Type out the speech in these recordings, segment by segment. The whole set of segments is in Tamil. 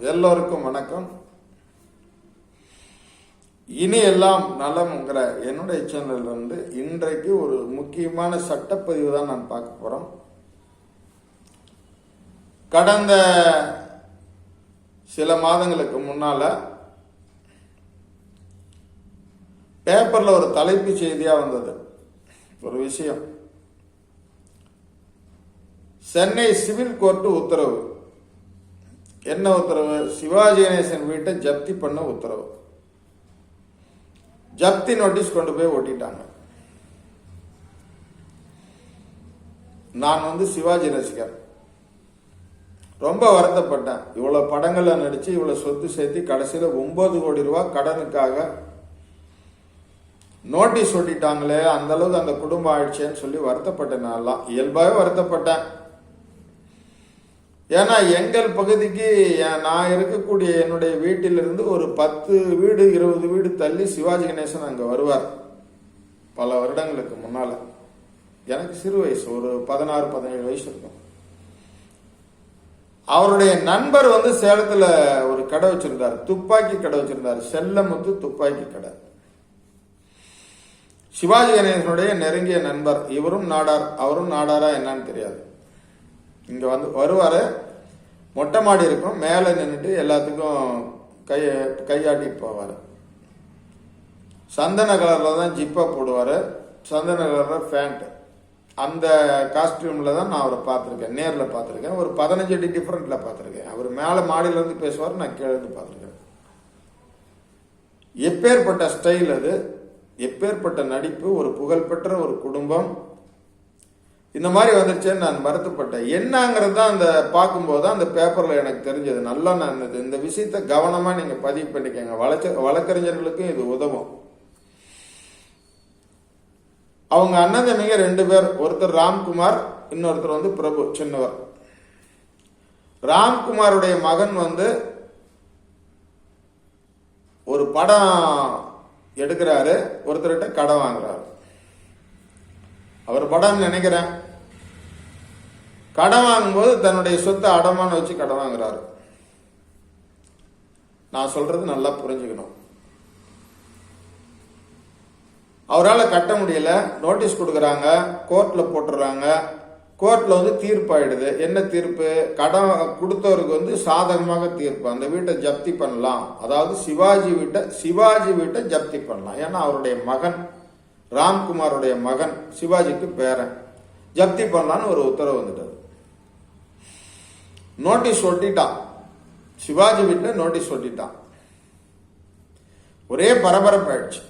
எல்லோருக்கும் வணக்கம். இனி எல்லாம் நலம்ங்கிற என்னுடைய சேனல் வந்து இன்றைக்கு ஒரு முக்கியமான சட்டப்பதிவு தான் நான் பார்க்க போறோம். கடந்த சில மாதங்களுக்கு முன்னால பேப்பர்ல ஒரு தலைப்பு செய்தியா வந்தது. ஒரு விஷயம். சென்னை சிவில் கோர்ட்டு உத்தரவு. என்ன உத்தரவு? சிவாஜி கணேசன் வீட்டை ஜப்தி பண்ண உத்தரவு. ஜப்தி நோட்டீஸ் கொண்டு போய் ஒட்டிட்டாங்க நான் வந்து சிவாஜி ரசிகர் ரொம்ப வருத்தப்பட்டேன். இவ்வளவு படங்கள்ல நடிச்சு இவ்வளவு சொத்து சேர்த்து கடைசியில ஒன்பது கோடி ரூபாய் கடனுக்காக நோட்டீஸ் ஒட்டிட்டாங்களே அந்த அளவுக்கு அந்த குடும்பம் ஆயிடுச்சேன்னு சொல்லி வருத்தப்பட்டேன் நான்லாம் இயல்பாகவே வருத்தப்பட்டேன். ஏன்னா எங்கள் பகுதிக்கு நான் இருக்கக்கூடிய என்னுடைய வீட்டிலிருந்து ஒரு பத்து வீடு இருபது வீடு தள்ளி சிவாஜி கணேசன் அங்கே வருவார். பல வருடங்களுக்கு முன்னால். எனக்கு சிறு வயசு ஒரு பதினாறு பதினேழு வயசு இருக்கும். அவருடைய நண்பர் வந்து சேலத்தில் ஒரு கடை வச்சிருந்தார். துப்பாக்கி கடை வச்சிருந்தார். செல்லமுத்து துப்பாக்கி கடை. சிவாஜி கணேசனுடைய நெருங்கிய நண்பர். இவரும் நாடார். அவரும் நாடாரா என்னன்னு தெரியாது. இங்க வந்து வருவார் மொட்டை மாடி இருக்கும். மேலே நின்றுட்டு எல்லாத்துக்கும் கை கையாட்டி போவார். சந்தன கலரில் தான் ஜிப்பா போடுவார். சந்தன கலரில் பேண்ட். அந்த காஸ்டியூமில் தான் நான் அவரை பார்த்துருக்கேன். நேரில் பார்த்துருக்கேன். ஒரு பதினஞ்சு அடி டிஃப்ரெண்ட்டில் பார்த்துருக்கேன். அவர் மேலே மாடியிலேருந்து பேசுவார் நான் கீழே இருந்து பார்த்துருக்கேன். எப்பேற்பட்ட ஸ்டைல் அது. எப்பேற்பட்ட நடிப்பு ஒரு புகழ்பெற்ற ஒரு குடும்பம். இந்த மாதிரி வந்துருச்சேன்னு நான் வருத்தப்பட்டேன் என்னங்கிறது தான் அந்த பார்க்கும்போது தான் அந்த பேப்பரில் எனக்கு தெரிஞ்சது. நல்லா நான் இந்த- இந்த விஷயத்த கவனமாக நீங்கள் பதிவு பண்ணிக்கங்க. வழக்க வழக்கறிஞர்களுக்கும் இது உதவும். அவங்க அண்ணன் தம்பிங்க ரெண்டு பேர். ஒருத்தர் ராம்குமார் இன்னொருத்தர் வந்து பிரபு சின்னவர். ராம்குமாருடைய மகன் வந்து ஒரு படம் எடுக்கிறாரு. ஒருத்தர்கிட்ட கடன் வாங்குறாரு. அவர் படம்னு நினைக்கிறேன். கடன் வாங்கும்போது தன்னுடைய சொத்தை அடமானம் வச்சு கடன் வாங்குறாரு. நான் சொல்றது நல்லா புரிஞ்சுக்கணும். அவரால் கட்ட முடியல. நோட்டீஸ் கொடுக்குறாங்க. கோர்ட்டில் போட்டுடுறாங்க கோர்ட்டில் வந்து தீர்ப்பாயிடுது. என்ன தீர்ப்பு? கடன் கொடுத்தவருக்கு வந்து சாதகமாக தீர்ப்பு. அந்த வீட்டை ஜப்தி பண்ணலாம். அதாவது சிவாஜி வீட்டை சிவாஜி வீட்டை ஜப்தி பண்ணலாம். ஏன்னா அவருடைய மகன். ராம்குமாருடைய மகன் சிவாஜிக்கு பேரன். ஜப்தி பண்ணலான்னு ஒரு உத்தரவு வந்துட்டது. நோட்டீஸ் ஒட்டிட்டான். சிவாஜி வீட்டில் நோட்டீஸ் ஒட்டிட்டான். ஒரே பரபரப்பாயிடுச்சு.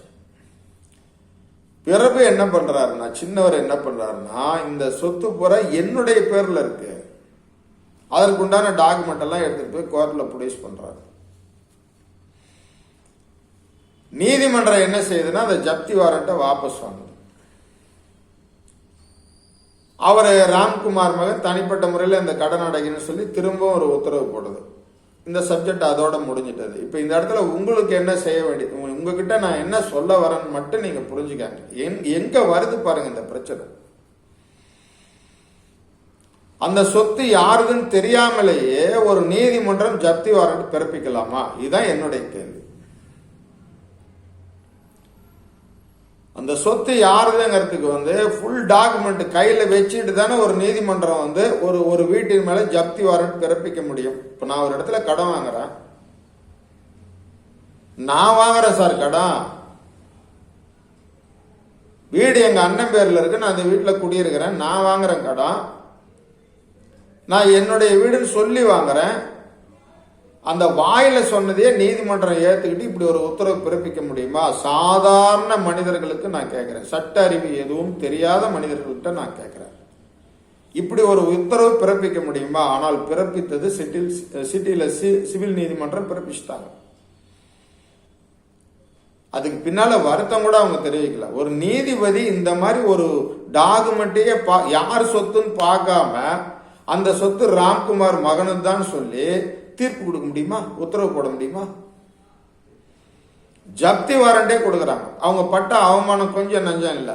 பிறகு என்ன பண்றாருன்னா சின்னவர் என்ன பண்றாருன்னா இந்த சொத்து பூரா என்னுடைய பேர்ல இருக்கு. அதற்குண்டான டாக்குமெண்ட் எல்லாம் எடுத்துட்டு போய் கோர்ட்ல ப்ரொடியூஸ் பண்றாரு. நீதிமன்றம் என்ன செய்யுதுன்னா அந்த ஜப்தி வாரண்ட்டை வாபஸ் வாங்குது. அவர் ராம்குமார் மகன் தனிப்பட்ட முறையில் இந்த கடன் அடைக்கணும்னு சொல்லி திரும்பவும் ஒரு உத்தரவு போடுது. இந்த சப்ஜெக்ட் அதோட முடிஞ்சிட்டது. இப்போ இந்த இடத்துல உங்களுக்கு என்ன செய்ய வேண்டியது உங்ககிட்ட நான் என்ன சொல்ல வரேன்னு மட்டும் நீங்க புரிஞ்சுக்காங்க எங்- எங்க வருது பாருங்க இந்த பிரச்சனை. அந்த சொத்து யாருதுன்னு தெரியாமலேயே ஒரு நீதிமன்றம் ஜப்தி வாரண்ட் பிறப்பிக்கலாமா? இதுதான் என்னுடைய கேள்வி. அந்த சொத்து யாருதுங்கிறதுக்கு வந்து ஃபுல் டாக்குமெண்ட் கையில் வச்சுட்டு தானே ஒரு நீதிமன்றம் வந்து ஒரு ஒரு வீட்டின் மேலே ஜப்தி வாரண்ட் பிறப்பிக்க முடியும். இப்போ நான் ஒரு இடத்துல கடன் வாங்குறேன். நான் வாங்குறேன் சார் கடன். வீடு எங்கள் அண்ணன் பேரில் இருக்கு நான் அந்த வீட்டில் குடியிருக்கிறேன். நான் வாங்குறேன் கடன். நான் என்னுடைய வீடுன்னு சொல்லி வாங்குறேன். அந்த வாயில சொன்னதையே நீதிமன்றம் ஏத்துக்கிட்டு இப்படி ஒரு உத்தரவு பிறப்பிக்க முடியுமா? சாதாரண மனிதர்களுக்கு நான் கேட்கிறேன் சட்ட அறிவு எதுவும் தெரியாத மனிதர்கள்ட்ட நான் கேட்கிறேன் இப்படி ஒரு உத்தரவு பிறப்பிக்க முடியுமா? ஆனால் பிறப்பித்தது சிட்டில் சிட்டியில சி- சிவில் நீதிமன்றம் பிறப்பிச்சிட்டாங்க. அதுக்கு பின்னால வருத்தம் கூட அவங்க தெரிவிக்கல. ஒரு நீதிபதி இந்த மாதிரி ஒரு டாக்குமெண்ட்டையே பா யார் சொத்துன்னு பார்க்காம அந்த சொத்து ராம்குமார் மகனு தான் சொல்லி தீர்ப்பு கொடுக்க முடியுமா? உத்தரவு போட முடியுமா? ஜப்தி வாரண்டே கொடுக்குறாங்க. அவங்க பட்ட அவமானம் கொஞ்சம் நஞ்சம் இல்லை.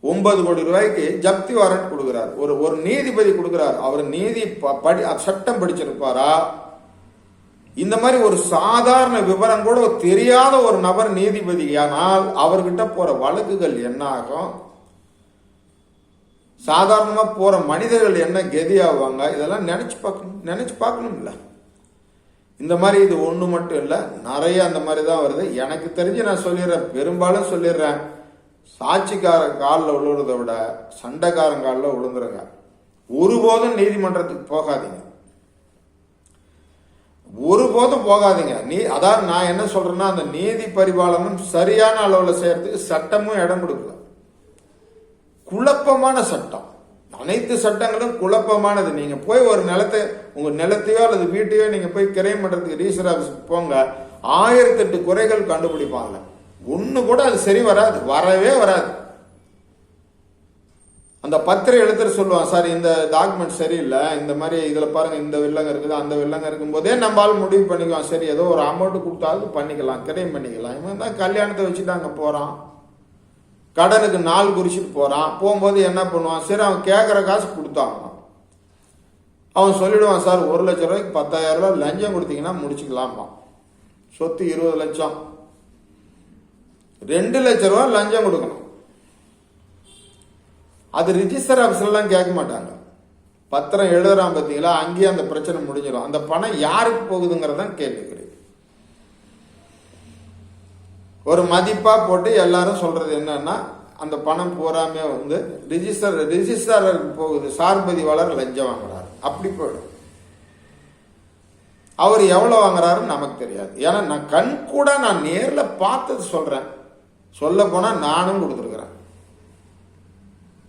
ஒன்பது கோடி ரூபாய்க்கு ஜப்தி வாரண்ட் கொடுக்குறார். ஒரு ஒரு நீதிபதி கொடுக்குறார். அவர் நீதி ப- படி சட்டம் படிச்சிருப்பாரா? இந்த மாதிரி ஒரு சாதாரண விவரம் கூட தெரியாத ஒரு நபர் நீதிபதியானால் அவர்கிட்ட போற வழக்குகள் என்ன ஆகும்? சாதாரணமாக போகிற மனிதர்கள் என்ன கதியாவாங்க? இதெல்லாம் நினச்சி பார்க்கணும் நினச்சி பார்க்கணும்ல. இந்த மாதிரி இது ஒன்று மட்டும் இல்லை நிறைய அந்த மாதிரி தான் வருது. எனக்கு தெரிஞ்சு நான் சொல்லிடுறேன் பெரும்பாலும் சொல்லிடுறேன். சாட்சிக்கார காலில் விழுறதை விட சண்டைக்காரன் காலில் விழுந்துருங்க. ஒருபோதும் நீதிமன்றத்துக்கு போகாதீங்க. ஒருபோதும் போகாதீங்க. நீ அதாவது நான் என்ன சொல்றேன்னா அந்த நீதி பரிபாலனம் சரியான அளவில் செய்யறதுக்கு சட்டமும் இடம் கொடுக்கல. குழப்பமான சட்டம். அனைத்து சட்டங்களும் குழப்பமானது. நீங்க போய் ஒரு நிலத்தை உங்க நிலத்தையோ அல்லது வீட்டையோ நீங்க போய் கிரைம் பண்றதுக்கு ரீசர் ஆஃபீஸுக்கு போங்க. ஆயிரத்தெட்டு குறைகள் கண்டுபிடிப்பாங்க. ஒண்ணு கூட அது சரி வராது. வரவே வராது. அந்த பத்திரம் எழுத்துட்டு சொல்லுவான் சார் இந்த டாக்குமெண்ட் சரியில்லை. இந்த மாதிரி இதில் பாருங்க இந்த வில்லங்க இருக்குது அந்த வில்லங்க இருக்கும்போதே நம்மளால் முடிவு பண்ணிக்குவான் சரி ஏதோ ஒரு அமௌண்ட் கொடுத்தாலும் பண்ணிக்கலாம். கிரைம் பண்ணிக்கலாம். இவன் தான் கல்யாணத்தை வச்சுட்டு அங்கே போகிறான் கடனுக்கு நாள் குறிச்சிட்டு போகிறான் போகும்போது என்ன பண்ணுவான்? சரி அவன் கேட்குற காசு கொடுத்தான். அவன் சொல்லிடுவான் சார் ஒரு லட்ச ரூபாய்க்கு பத்தாயிரம் ரூபாய் லஞ்சம் கொடுத்தீங்கன்னா முடிச்சுக்கலாம்ப்பா சொத்து இருபது லட்சம். ரெண்டு லட்சம் ரூபா லஞ்சம் கொடுக்கணும். அது ரிஜிஸ்டர் ஆஃபீஸ்லாம் கேட்க மாட்டாங்க. பத்திரம் எழுதுறான் பார்த்தீங்களா அங்கேயே அந்த பிரச்சனை முடிஞ்சிடும். அந்த பணம் யாருக்கு போகுதுங்கிறதான் கேட்டுக்கிறேன் ஒரு மதிப்பாக போட்டு எல்லாரும் சொல்கிறது என்னன்னா அந்த பணம் பூராமே வந்து ரிஜிஸ்டர் ரிஜிஸ்டருக்கு போகுது. சார்பதிவாளர் லஞ்சம் வாங்குறாரு. அப்படி போயிடும் அவர் எவ்வளோ வாங்குறாருன்னு நமக்கு தெரியாது. ஏன்னா நான் கண் கூட நான் நேரில் பார்த்தது சொல்கிறேன் சொல்ல போனால் நானும் கொடுத்துருக்குறேன்.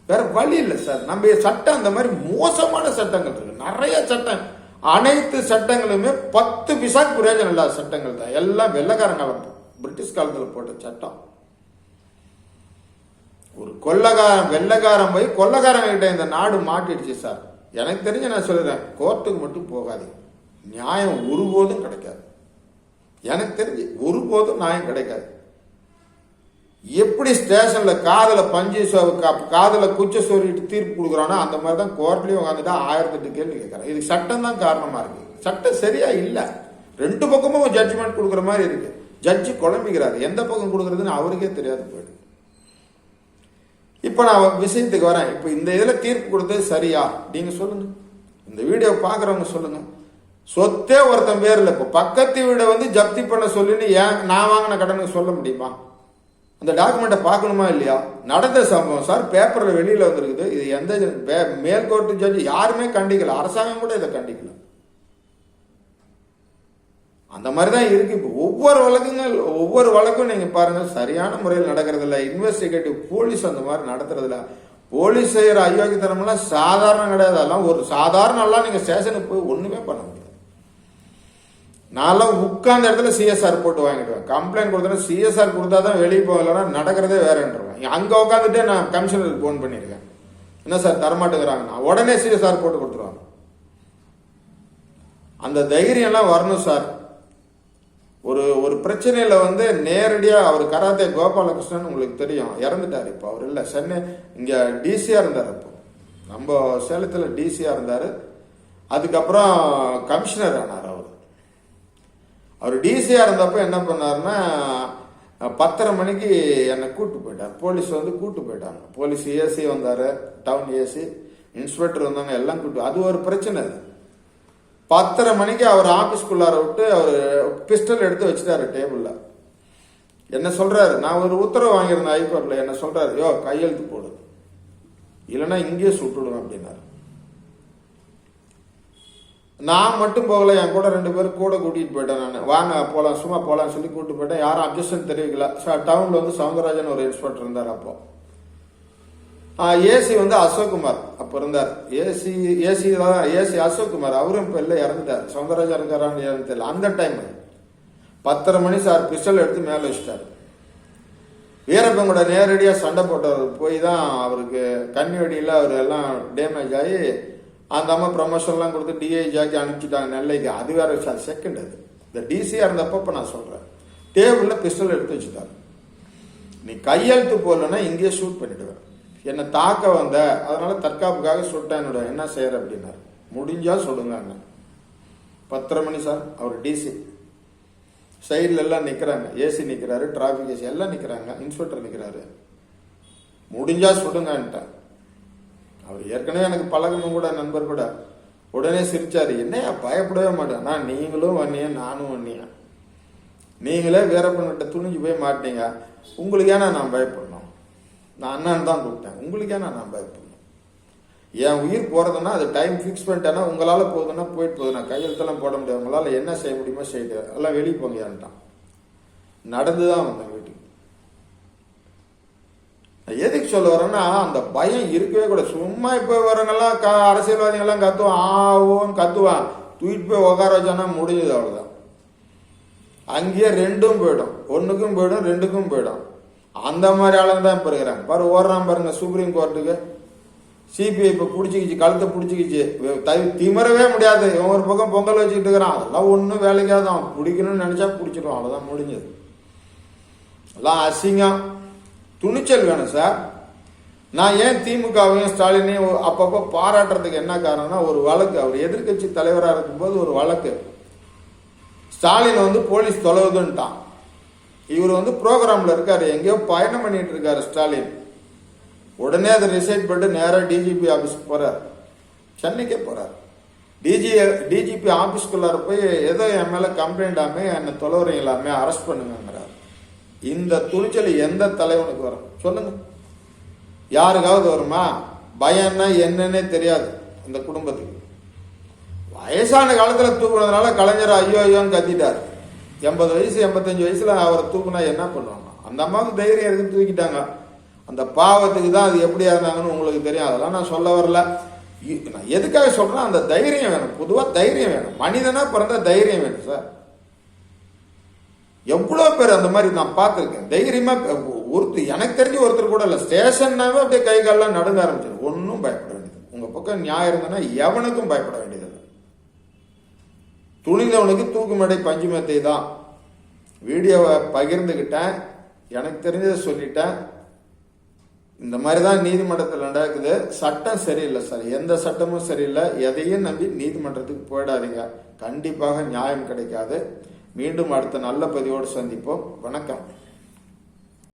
வேற வழி இல்லை சார். நம்ம சட்டம் அந்த மாதிரி மோசமான சட்டங்கள் இருக்கு. நிறைய சட்டம். அனைத்து சட்டங்களுமே பத்து பிசாக்கு பிரயோஜனம் இல்லாத சட்டங்கள் தான். எல்லாம் வெள்ளக்காரன் காலம் பிரிட்டிஷ் காலத்தில் போட்ட சட்டம். ஒரு கொள்ளக்காரன் வெள்ளக்காரன் போய் கொள்ளக்காரங்க கிட்ட இந்த நாடு மாட்டிடுச்சு சார். எனக்கு தெரிஞ்சு நான் சொல்லுறேன் கோர்ட்டுக்கு மட்டும் போகாதீங்க. நியாயம் ஒருபோதும் கிடைக்காது. எனக்கு தெரிஞ்சு ஒருபோதும் நியாயம் கிடைக்காது. எப்படி ஸ்டேஷன்ல காதல பஞ்சு காதல குச்ச சொல்லிட்டு தீர்ப்பு கொடுக்குறானோ அந்த மாதிரி தான் கோர்ட்லயும் உட்காந்துட்டா ஆயிரத்தி எட்டு கேள்வி கேட்கறேன். இதுக்கு சட்டம் தான் காரணமா இருக்கு. சட்டம் சரியா இல்லை. ரெண்டு பக்கமும் ஜட்ஜ்மெண்ட் கொடுக்குற மாதிரி இருக்கு. ஜட்ஜு குழம்புகிறார் எந்த பக்கம் கொடுக்குறதுன்னு அவருக்கே தெரியாது போயிடுது இப்போ நான் விஷயத்துக்கு வரேன். இப்போ இந்த இதில் தீர்ப்பு கொடுத்தது சரியா? நீங்கள் சொல்லுங்க. இந்த வீடியோ பார்க்குறவங்க சொல்லுங்க. சொத்தே ஒருத்தன் பேரில். இப்போ பக்கத்து வீடை வந்து ஜப்தி பண்ண சொல்லின்னு ஏன் நான் வாங்கின கடனுக்கு சொல்ல முடியுமா? அந்த டாக்குமெண்ட்டை பார்க்கணுமா இல்லையா? நடந்த சம்பவம். சார் பேப்பரில் வெளியில் வந்திருக்குது. இது எந்த மேல்கோர்ட்டு ஜட்ஜி யாருமே கண்டிக்கல. அரசாங்கம் கூட இதை கண்டிக்கல. அந்த மாதிரி தான் இருக்கு. இப்போ ஒவ்வொரு வழக்குங்கள் ஒவ்வொரு வழக்கும் நீங்க பாருங்க சரியான முறையில் நடக்கிறது இல்ல இன்வெஸ்டிகேட்டிவ் போலீஸ் அந்த மாதிரி நடத்துறது இல்ல போலீஸ் செய்யற அயோக்கியத்தனம்லாம் சாதாரணம் கிடையாது. அதெல்லாம் ஒரு சாதாரண எல்லாம் நீங்க ஸ்டேஷனுக்கு போய் ஒண்ணுமே பண்ண முடியாது. நான்லாம் உட்கார்ந்த இடத்துல சிஎஸ்ஆர் போட்டு வாங்கிடுவேன். கம்ப்ளைண்ட் கொடுத்தா சிஎஸ்ஆர் கொடுத்தா தான் வெளியே போகலன்னா நடக்கிறதே வேறன்றவேன். அங்கே உட்காந்துட்டே நான் கமிஷனருக்கு ஃபோன் பண்ணியிருக்கேன். என்ன சார் தரமாட்டேங்கிறாங்க. நான் உடனே சிஎஸ்ஆர் போட்டு கொடுத்துருவாங்க. அந்த தைரியம்லாம் வரணும் சார். ஒரு ஒரு பிரச்சனையில வந்து நேரடியாக அவர் கராத்தே கோபாலகிருஷ்ணன் உங்களுக்கு தெரியும். இறந்துட்டார் இப்போ அவர். இல்லை சென்னை இங்கே டிசியாக இருந்தார் அப்போ. நம்ம சேலத்தில் டிசியாக இருந்தார். அதுக்கப்புறம் கமிஷனர் ஆனார் அவர். அவர் டிசியாக இருந்தப்போ என்ன பண்ணாருன்னா பத்தரை மணிக்கு என்னை கூட்டு போயிட்டார். போலீஸ் வந்து கூட்டு போயிட்டாங்க. போலீஸ் ஏசி வந்தார் டவுன் ஏசி. இன்ஸ்பெக்டர் வந்தாங்க எல்லாம் கூட்டு. அது ஒரு பிரச்சனை அது. பத்தரை மணிக்கு அவர் ஆஃபீஸ்க்குள்ளார விட்டு அவர் பிஸ்டல் எடுத்து வச்சுட்டாரு டேபிளில் என்ன சொல்கிறாரு நான் ஒரு உத்தரவு வாங்கியிருந்தேன் ஹைகோர்ட்ல என்ன சொல்கிறாரு யோ கையெழுத்து போடு. இல்லைன்னா இங்கேயே சுட்டுடுவேன் அப்படின்னாரு. நான் மட்டும் போகல என் கூட ரெண்டு பேரும் கூட கூட்டிகிட்டு போயிட்டேன் நான். வாங்க போகலாம் சும்மா போகலான்னு சொல்லி கூப்பிட்டு போயிட்டேன். யாரும் அப்ஜெக்ஷன் தெரிவிக்கல. டவுனில் வந்து சவுந்தரராஜன் ஒரு இன்ஸ்பெக்டர் இருந்தார் அப்போ. ஏசி வந்து அசோக்குமார். அப்போ இருந்தார். ஏசி ஏசி தான் ஏசி அசோக்குமார். அவரும் இப்போ இல்லை இறந்துட்டார். சௌந்தரராஜா இருக்காரான்னு தெரியல. அந்த டைம் பத்தரை மணி சார் பிஸ்டல் எடுத்து மேலே வச்சிட்டாரு. வீரப்பன் கூட நேரடியாக சண்டை போட்டவர் போய் தான் அவருக்கு கண்ணி வெடியில் அவர் எல்லாம் டேமேஜ் ஆகி அந்த அம்மா ப்ரமோஷன்லாம் கொடுத்து டிஐஜி ஆக்கி அனுப்பிச்சிட்டாங்க நெல்லைக்கு. அது வேற செகண்ட் அது. இந்த டிசியாக இருந்தப்போ இப்போ நான் சொல்கிறேன் டேபிளில் பிஸ்டல் எடுத்து வச்சுட்டார். நீ கையெழுத்து போடலன்னா இங்கேயே ஷூட் பண்ணிடுவேன். என்னை தாக்க வந்த அதனால தற்காப்புக்காக சுட்டேன் என்ன செய்யற? அப்படின்னாரு. முடிஞ்சா சொல்லுங்க அண்ணன் பத்தரை மணி சார் அவர் டிசி சைடில் எல்லாம் நிற்கிறாங்க ஏசி நிற்கிறாரு டிராஃபிக் ஏசி எல்லாம் நிற்கிறாங்க இன்ஸ்பெக்டர் நிற்கிறாரு முடிஞ்சா சுடுங்கன்ட்டேன் அவர் ஏற்கனவே எனக்கு பழகணும் கூட நண்பர் கூட. உடனே சிரிச்சாரு. என்னையா பயப்படவே மாட்டேன். நான் நீங்களும் வன்னியா நானும் வன்னியா? நீங்களே வேற துணிஞ்சு போய் மாட்டீங்க உங்களுக்கு ஏன்னா நான் பயப்படணும் நான் அண்ணன் தான் கூப்பிட்டேன். உங்களுக்கே நான் நான் பயப்படணும் என் உயிர் போகிறதுன்னா அது டைம் ஃபிக்ஸ் பண்ணிட்டேன்னா உங்களால் போகுதுன்னா போயிட்டு போகுது. நான் கையெழுத்தெல்லாம் போட முடியாது. உங்களால் என்ன செய்ய முடியுமோ செய்யுது எல்லாம் வெளியே போங்கயான்ட்டான் நடந்து தான் வந்தேன் வீட்டுக்கு. நான் எதுக்கு சொல்ல வரேன்னா அந்த பயம் இருக்கவே கூட சும்மா இப்போ வரவங்கெல்லாம் க அரசியல்வாதிகள்லாம் கத்துவான். ஆவோன்னு கத்துவான். தூக்கிட்டு போய் உட்கார வச்சானா முடிஞ்சது அவ்வளோதான் அங்கேயே ரெண்டும் போயிடும். ஒன்றுக்கும் போயிடும் ரெண்டுக்கும் போயிடும். அந்த மாதிரி ஆளுங்க தான் இப்போ இருக்கிறாங்க. பாரு ஓடுறான் பாருங்க சுப்ரீம் கோர்ட்டுக்கு சிபிஐ இப்போ பிடிச்சிக்கிச்சு கழுத்தை பிடிச்சிக்கிச்சு. தை திமறவே முடியாது. இவன் ஒரு பக்கம் பொங்கல் வச்சுக்கிட்டு இருக்கிறான். அதெல்லாம் ஒன்றும் வேலைக்காக தான். பிடிக்கணும்னு நினச்சா பிடிச்சிடுவான் அவ்வளோதான் முடிஞ்சது. எல்லாம் அசிங்கம். துணிச்சல் வேணும் சார். நான் ஏன் திமுகவையும் ஸ்டாலினையும் அப்பப்போ பாராட்டுறதுக்கு என்ன காரணம்னா ஒரு வழக்கு. அவர் எதிர்க்கட்சி தலைவராக இருக்கும்போது ஒரு வழக்கு. ஸ்டாலின் வந்து போலீஸ் தொலைவுதுன்ட்டான் இவர் வந்து ப்ரோக்ராமில் இருக்கார். எங்கேயோ பயணம் பண்ணிட்டு இருக்காரு ஸ்டாலின். உடனே அதை ரிசைட் பண்ணிட்டு நேராக டிஜிபி ஆஃபீஸ்க்கு போகிறார் சென்னைக்கே போகிறார் டிஜி டிஜிபி ஆஃபீஸ்க்குள்ளார போய் ஏதோ என் மேலே கம்ப்ளைண்ட் ஆமே என்னை எல்லாமே அரெஸ்ட் பண்ணுங்கிறார் இந்த துணிச்சல் எந்த தலைவனுக்கு வரும்? சொல்லுங்க. யாருக்காவது வருமா? பயம்னா என்னன்னே தெரியாது இந்த குடும்பத்துக்கு. வயசான காலத்தில் தூக்குனதுனால கலைஞர் ஐயோ ஐயோன்னு கத்திட்டார். எண்பது வயசு எண்பத்தஞ்சு வயசுல அவரை தூக்குனா என்ன பண்ணுவாங்க? அந்த அம்மாவுக்கு தைரியம் இருக்கு தூக்கிட்டாங்க? அந்த பாவத்துக்கு தான் அது எப்படியா இருந்தாங்கன்னு உங்களுக்கு தெரியும். அதெல்லாம் நான் சொல்ல வரல. இ- நான் எதுக்காக சொல்றேன் அந்த தைரியம் வேணும். பொதுவாக தைரியம் வேணும். மனிதனா பிறந்த தைரியம் வேணும் சார். எவ்வளோ பேர் அந்த மாதிரி நான் பார்த்துருக்கேன். தைரியமா ஒருத்தர் எனக்கு தெரிஞ்சு ஒருத்தர் கூட இல்லை. ஸ்டேஷன்னாவே அப்படியே கை காலெல்லாம் நடுங்க ஆரம்பிச்சிடும் ஒன்றும் பயப்பட வேண்டியது உங்கள் பக்கம் நியாயம் இருந்ததுன்னா எவனுக்கும் பயப்பட வேண்டியது துணிந்தவனுக்கு தூக்கு மேடை பஞ்சு மெத்தை தான் வீடியோவை பகிர்ந்துக்கிட்டேன் எனக்கு தெரிஞ்சதை சொல்லிட்டேன். இந்த மாதிரி தான் நீதிமன்றத்தில் நடக்குது. சட்டம் சரியில்லை சார். எந்த சட்டமும் சரியில்லை. எதையும் நம்பி நீதிமன்றத்துக்கு போயிடாதீங்க. கண்டிப்பாக நியாயம் கிடைக்காது. மீண்டும் அடுத்த நல்ல பதிவோடு சந்திப்போம். வணக்கம்.